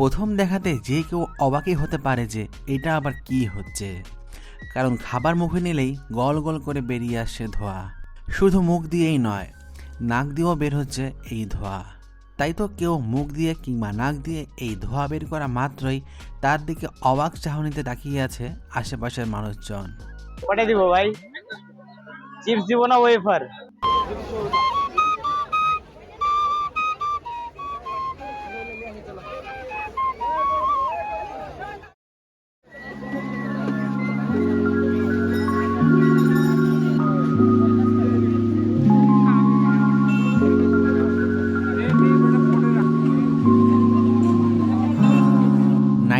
প্রথম দেখাতে যে কেউ অবাকই হতে পারে যে এটা আবার কি হচ্ছে। কারণ খাবার মুখে নিলেই গল গল করে বেরিয়ে আসছে ধোয়া। শুধু মুখ দিয়েই নয়, নাক দিয়েও বের হচ্ছে এই ধোয়া। তাই তো কেউ মুখ দিয়ে কিংবা নাক দিয়ে এই ধোয়া বের করা মাত্রই তার দিকে অবাক চাহনিতে তাকিয়ে আছে আশেপাশের মানুষজন। কটা দিব ভাই। চিপস দিব না ওয়েফার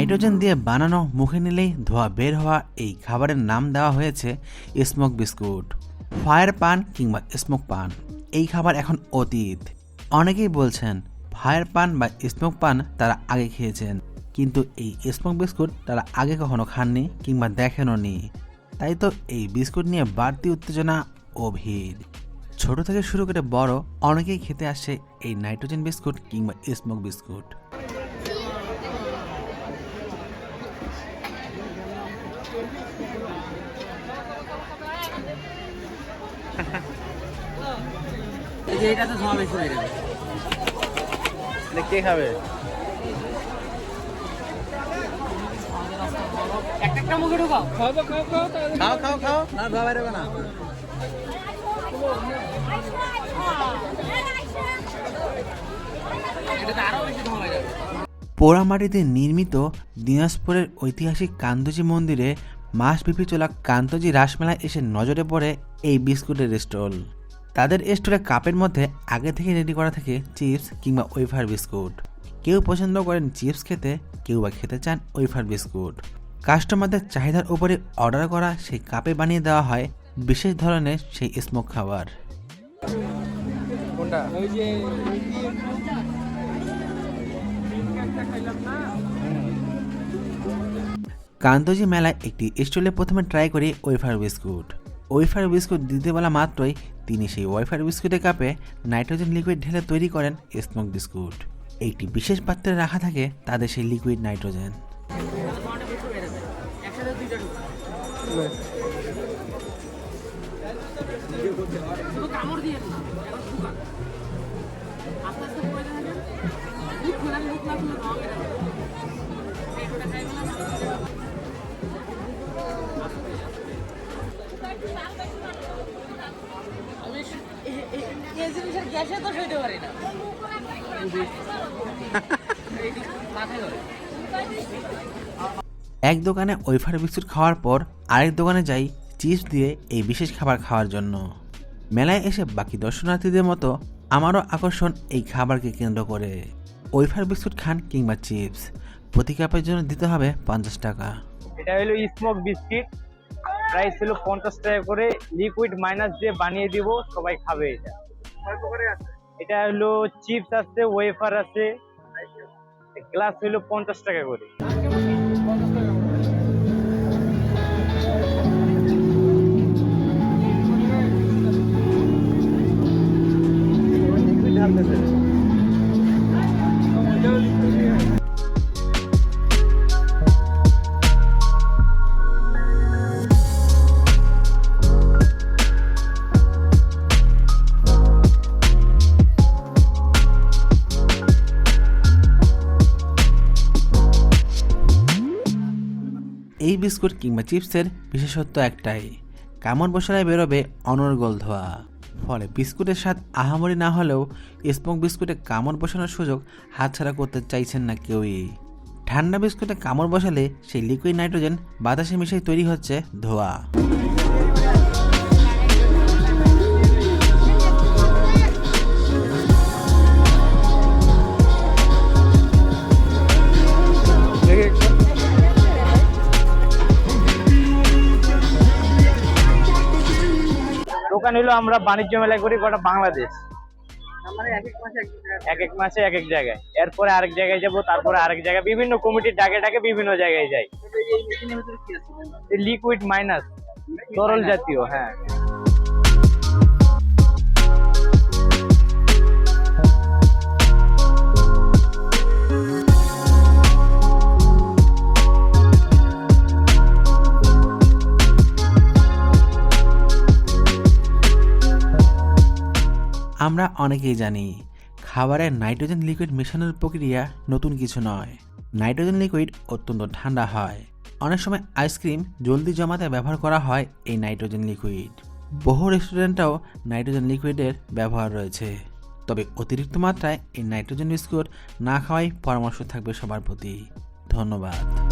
নাইট্রোজেন দিয়ে বানানো মুখে নিলেই ধোয়া বের হওয়া এই খাবারের নাম দেওয়া হয়েছে স্মোক বিস্কুট, ফায়ার পান কিংবা স্মোক পান। এই খাবার এখন অতীত। অনেকেই বলছেন ফায়ার পান বা স্মোক পান তারা আগে খেয়েছেন, কিন্তু এই স্মোক বিস্কুট তারা আগে কখনো খাননি কিংবা দেখেনও নি। তাই তো এই বিস্কুট নিয়ে বাড়তি উত্তেজনা ও ভিড়। ছোট থেকে শুরু করে বড় অনেকেই খেতে আসছে এই নাইট্রোজেন বিস্কুট কিংবা স্মোক বিস্কুট। তো হয়ে যাবে কে খাবে? খাও খাও খাও খাও খাও খাও। না ধোয়া বেরোবে না। পোড়ামাটিতে নির্মিত দিনাজপুরের ঐতিহাসিক কান্তজি মন্দিরে মাসব্যাপী চলা কান্তজি রাসমেলায় এসে নজরে পড়ে এই বিস্কুটের স্টল। তাদের স্টোরে কাপের মধ্যে আগে থেকে রেডি করা থাকে চিপস কিংবা ওয়েফার বিস্কুট। কেউ পছন্দ করেন চিপস খেতে, কেউ বা খেতে চান ওয়েফার বিস্কুট। কাস্টমারদের চাহিদার উপরে অর্ডার করা সেই কাপে বানিয়ে দেওয়া হয় বিশেষ ধরনের সেই স্মোক খাবার। কান্তজি মেলায় একটি স্টলে প্রথমে ট্রাই করি ওয়েফার বিস্কুট। ওয়েফার বিস্কুট দিতে বলা মাত্রই তিনি সেই ওয়েফার বিস্কুটের কাপে নাইট্রোজেন লিকুইড ঢেলে তৈরি করেন স্মোক বিস্কুট। একটি বিশেষ পাত্রে রাখা থাকে তাদের সেই লিকুইড নাইট্রোজেন। কামড় দিয়ে এক দোকানে ওয়েফার বিস্কুট খাওয়ার পর আরেক দোকানে যাই চিপস দিয়ে এই বিশেষ খাবার খাওয়ার জন্য। মেলায় এসে বাকি দর্শনার্থীদের মতো আমারও আকর্ষণ এই খাবারকে কেন্দ্র করে। ওয়েফার বিস্কুট খান কিংবা চিপস। প্রতি কাপের জন্য দিতে হবে পঞ্চাশ টাকা। এটা হলো স্মোক বিস্কিট। প্রাইস হলো পঞ্চাশ টাকা করে। লিকুইড মাইনাস দিয়ে বানিয়ে দিব, সবাই খাবে এটা। এটা হলো চিপস আছে, ওয়েফার আছে। গ্লাস হলো পঞ্চাশ টাকা করে। এই বিস্কুট কিংবা চিপসের বিশেষত্ব একটাই, কামড় বসালে বেরোবে অনর্গল ধোয়া ফলে বিস্কুটের স্বাদ আহামরি না হলেও স্মোক বিস্কুটে কামড় বসানোর সুযোগ হাতছাড়া করতে চাইছেন না কেউই। ঠান্ডা বিস্কুটে কামড় বসালে সেই লিকুইড নাইট্রোজেন বাতাসে মিশে তৈরি হচ্ছে ধোয়া। দোকান হলো আমরা বাণিজ্য মেলায় করি গোটা বাংলাদেশ এক এক মাসে এক এক জায়গায় এরপরে আরেক জায়গায় যাব তারপরে আরেক জায়গায় বিভিন্ন কমিটির ডাকে ডাকে বিভিন্ন জায়গায় যাই লিকুইড মাইনাস তরল জাতীয় হ্যাঁ আমরা অনেকেই জানি, খাবারে নাইট্রোজেন লিকুইড মেশানোর প্রক্রিয়া নতুন কিছু নয়। নাইট্রোজেন লিকুইড অত্যন্ত ঠান্ডা হয়। অনেক সময় আইসক্রিম জলদি জমাতে ব্যবহার করা হয় এই নাইট্রোজেন লিকুইড। বহু রেস্টুরেন্টেও নাইট্রোজেন লিকুইডের ব্যবহার রয়েছে। তবে অতিরিক্ত মাত্রায় এই নাইট্রোজেন বিস্কুট না খাওয়াই পরামর্শ থাকবে সবার প্রতি। ধন্যবাদ।